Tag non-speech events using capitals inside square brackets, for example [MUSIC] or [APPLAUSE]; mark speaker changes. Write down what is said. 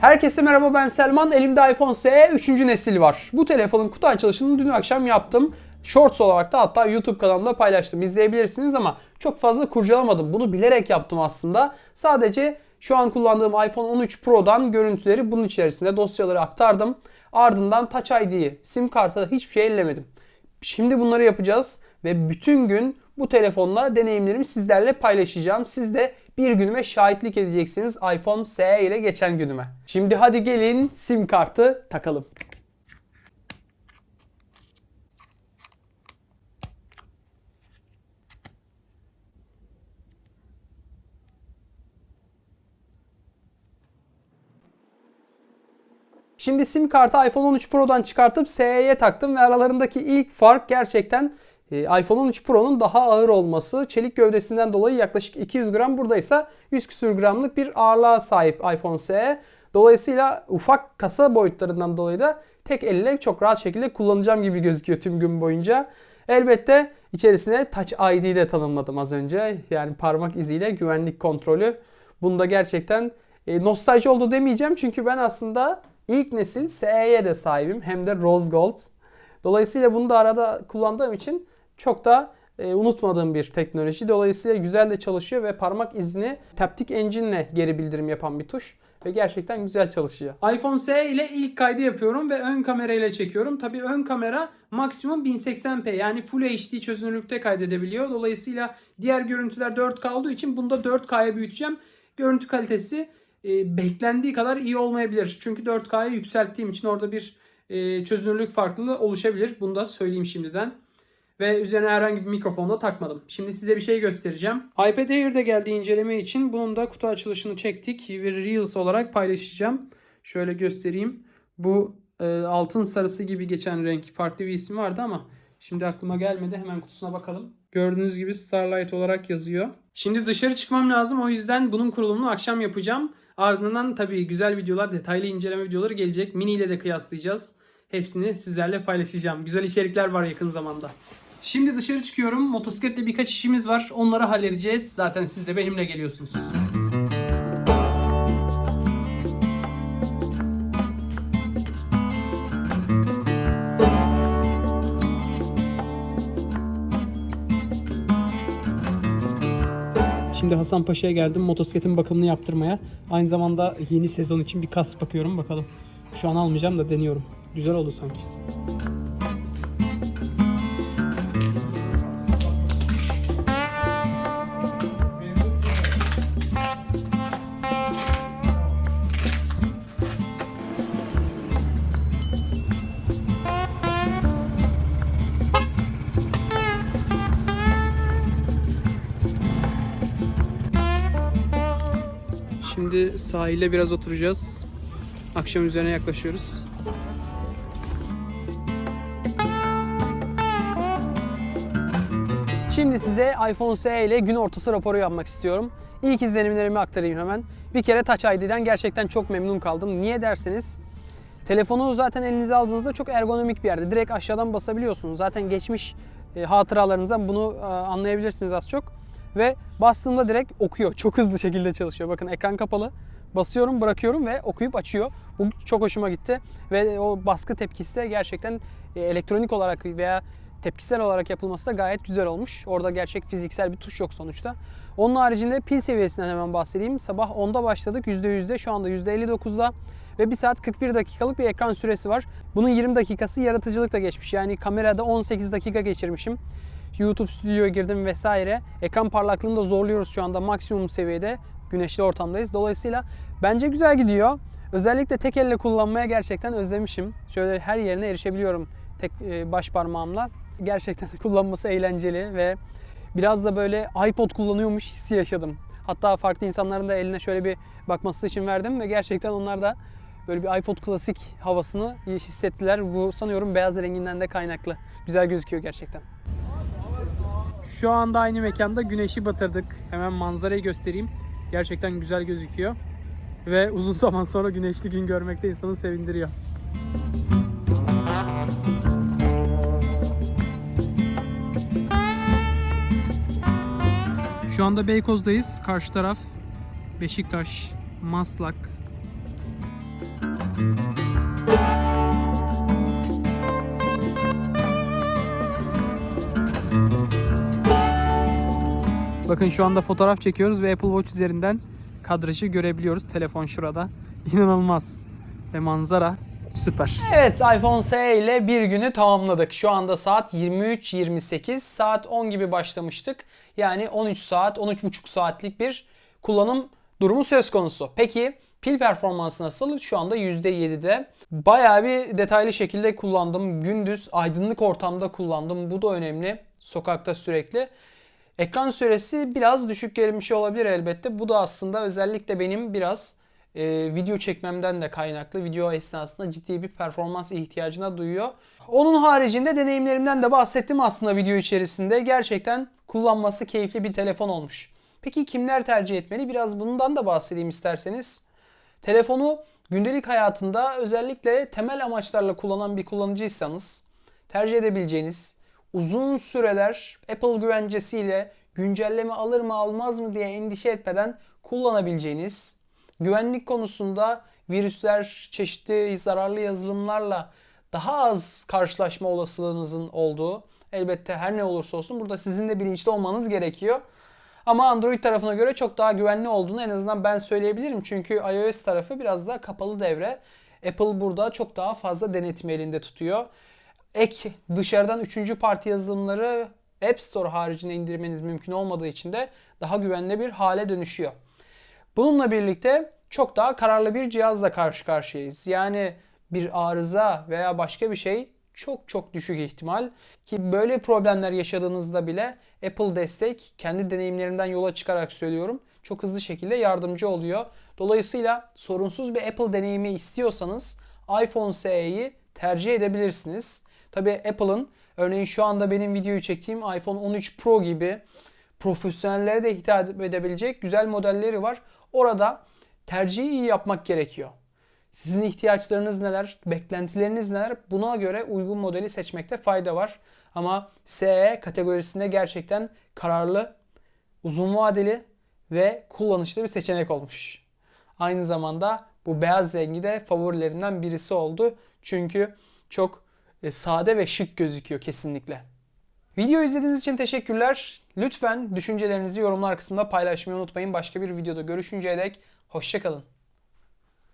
Speaker 1: Herkese merhaba ben Selman. Elimde iPhone SE 3. nesil var. Bu telefonun kutu açılışını dün akşam yaptım. Shorts olarak da hatta YouTube kanalımda paylaştım. İzleyebilirsiniz ama çok fazla kurcalamadım. Bunu bilerek yaptım aslında. Sadece şu an kullandığım iPhone 13 Pro'dan görüntüleri bunun içerisinde dosyaları aktardım. Ardından Touch ID'yi, sim kartı hiçbir şey ellemedim. Şimdi bunları yapacağız ve bütün gün bu telefonla deneyimlerimi sizlerle paylaşacağım. Siz de bir günüme şahitlik edeceksiniz iPhone SE ile geçen günüme. Şimdi hadi gelin sim kartı takalım. Şimdi sim kartı iPhone 13 Pro'dan çıkartıp SE'ye taktım ve aralarındaki ilk fark gerçekten iPhone 13 Pro'nun daha ağır olması. Çelik gövdesinden dolayı yaklaşık 200 gram buradaysa 100 küsür gramlık bir ağırlığa sahip iPhone SE. Dolayısıyla ufak kasa boyutlarından dolayı da tek elle çok rahat şekilde kullanacağım gibi gözüküyor tüm gün boyunca. Elbette içerisine Touch ID de tanımladım az önce. Yani parmak iziyle güvenlik kontrolü. Bunda gerçekten e, nostalji oldu demeyeceğim çünkü ben aslında ilk nesil SE'ye de sahibim hem de Rose Gold. Dolayısıyla bunu da arada kullandığım için çok da e, unutmadığım bir teknoloji. Dolayısıyla güzel de çalışıyor ve parmak izini Taptic Engine'le geri bildirim yapan bir tuş ve gerçekten güzel çalışıyor. iPhone SE ile ilk kaydı yapıyorum ve ön kamerayla çekiyorum. Tabii ön kamera maksimum 1080p yani Full HD çözünürlükte kaydedebiliyor. Dolayısıyla diğer görüntüler 4K olduğu için bunda 4K'ya büyüteceğim. Görüntü kalitesi e, beklendiği kadar iyi olmayabilir. Çünkü 4K'ya yükselttiğim için orada bir e, çözünürlük farklılığı oluşabilir. Bunu da söyleyeyim şimdiden. Ve üzerine herhangi bir mikrofon da takmadım. Şimdi size bir şey göstereceğim. iPad Air'de geldiği inceleme için bunun da kutu açılışını çektik ve Reels olarak paylaşacağım. Şöyle göstereyim. Bu e, altın sarısı gibi geçen renk farklı bir ismi vardı ama şimdi aklıma gelmedi. Hemen kutusuna bakalım. Gördüğünüz gibi Starlight olarak yazıyor. Şimdi dışarı çıkmam lazım. O yüzden bunun kurulumunu akşam yapacağım. Ardından tabii güzel videolar, detaylı inceleme videoları gelecek. Mini ile de kıyaslayacağız. Hepsini sizlerle paylaşacağım. Güzel içerikler var yakın zamanda. Şimdi dışarı çıkıyorum. Motosikletle birkaç işimiz var. Onları halledeceğiz. Zaten siz de benimle geliyorsunuz. Şimdi Hasan Paşa'ya geldim motosikletin bakımını yaptırmaya. Aynı zamanda yeni sezon için bir kask bakıyorum bakalım. Şu an almayacağım da deniyorum. Güzel oldu sanki. Şimdi sahile biraz oturacağız. Akşam üzerine yaklaşıyoruz. Şimdi size iPhone SE ile gün ortası raporu yapmak istiyorum. İlk izlenimlerimi aktarayım hemen. Bir kere Touch ID'den gerçekten çok memnun kaldım. Niye derseniz telefonu zaten elinize aldığınızda çok ergonomik bir yerde. Direkt aşağıdan basabiliyorsunuz. Zaten geçmiş e, hatıralarınızdan bunu e, anlayabilirsiniz az çok. Ve bastığımda direkt okuyor. Çok hızlı şekilde çalışıyor. Bakın ekran kapalı. Basıyorum, bırakıyorum ve okuyup açıyor. Bu çok hoşuma gitti. Ve o baskı tepkisi de gerçekten e, elektronik olarak veya tepkisel olarak yapılması da gayet güzel olmuş. Orada gerçek fiziksel bir tuş yok sonuçta. Onun haricinde pil seviyesinden hemen bahsedeyim. Sabah 10'da başladık %100'de şu anda %59'da ve 1 saat 41 dakikalık bir ekran süresi var. Bunun 20 dakikası yaratıcılıkla geçmiş. Yani kamerada 18 dakika geçirmişim. YouTube stüdyoya girdim vesaire. Ekran parlaklığını da zorluyoruz şu anda maksimum seviyede. Güneşli ortamdayız. Dolayısıyla bence güzel gidiyor. Özellikle tek elle kullanmaya gerçekten özlemişim. Şöyle her yerine erişebiliyorum tek e, baş parmağımla. Gerçekten [LAUGHS] kullanması eğlenceli ve biraz da böyle iPod kullanıyormuş hissi yaşadım. Hatta farklı insanların da eline şöyle bir bakması için verdim ve gerçekten onlar da böyle bir iPod klasik havasını hissettiler. Bu sanıyorum beyaz renginden de kaynaklı. Güzel gözüküyor gerçekten. Şu anda aynı mekanda güneşi batırdık. Hemen manzarayı göstereyim. Gerçekten güzel gözüküyor. Ve uzun [LAUGHS] zaman sonra güneşli gün görmek de insanı sevindiriyor. Şu anda Beykoz'dayız. Karşı taraf Beşiktaş, Maslak. Bakın şu anda fotoğraf çekiyoruz ve Apple Watch üzerinden kadrajı görebiliyoruz. Telefon şurada. [LAUGHS] İnanılmaz. Ve manzara süper. Evet iPhone SE ile bir günü tamamladık. Şu anda saat 23.28. Saat 10 gibi başlamıştık. Yani 13 saat, 13,5 saatlik bir kullanım durumu söz konusu. Peki pil performansı nasıl? Şu anda %7'de. Bayağı bir detaylı şekilde kullandım. Gündüz aydınlık ortamda kullandım. Bu da önemli. Sokakta sürekli. Ekran süresi biraz düşük gelmiş olabilir elbette. Bu da aslında özellikle benim biraz e, video çekmemden de kaynaklı. Video esnasında ciddi bir performans ihtiyacına duyuyor. Onun haricinde deneyimlerimden de bahsettim aslında video içerisinde. Gerçekten kullanması keyifli bir telefon olmuş. Peki kimler tercih etmeli? Biraz bundan da bahsedeyim isterseniz. Telefonu gündelik hayatında özellikle temel amaçlarla kullanan bir kullanıcıysanız tercih edebileceğiniz uzun süreler Apple güvencesiyle güncelleme alır mı almaz mı diye endişe etmeden kullanabileceğiniz, güvenlik konusunda virüsler, çeşitli zararlı yazılımlarla daha az karşılaşma olasılığınızın olduğu, elbette her ne olursa olsun burada sizin de bilinçli olmanız gerekiyor. Ama Android tarafına göre çok daha güvenli olduğunu en azından ben söyleyebilirim. Çünkü iOS tarafı biraz daha kapalı devre. Apple burada çok daha fazla denetimi elinde tutuyor. Ek dışarıdan üçüncü parti yazılımları App Store haricinde indirmeniz mümkün olmadığı için de daha güvenli bir hale dönüşüyor. Bununla birlikte çok daha kararlı bir cihazla karşı karşıyayız. Yani bir arıza veya başka bir şey çok çok düşük ihtimal ki böyle problemler yaşadığınızda bile Apple destek kendi deneyimlerimden yola çıkarak söylüyorum çok hızlı şekilde yardımcı oluyor. Dolayısıyla sorunsuz bir Apple deneyimi istiyorsanız iPhone SE'yi tercih edebilirsiniz. Tabi Apple'ın örneğin şu anda benim videoyu çektiğim iPhone 13 Pro gibi profesyonellere de hitap edebilecek güzel modelleri var. Orada tercihi iyi yapmak gerekiyor. Sizin ihtiyaçlarınız neler, beklentileriniz neler buna göre uygun modeli seçmekte fayda var. Ama SE kategorisinde gerçekten kararlı, uzun vadeli ve kullanışlı bir seçenek olmuş. Aynı zamanda bu beyaz rengi de favorilerimden birisi oldu. Çünkü çok e, sade ve şık gözüküyor kesinlikle. Video izlediğiniz için teşekkürler. Lütfen düşüncelerinizi yorumlar kısmında paylaşmayı unutmayın. Başka bir videoda görüşünceye dek hoşçakalın.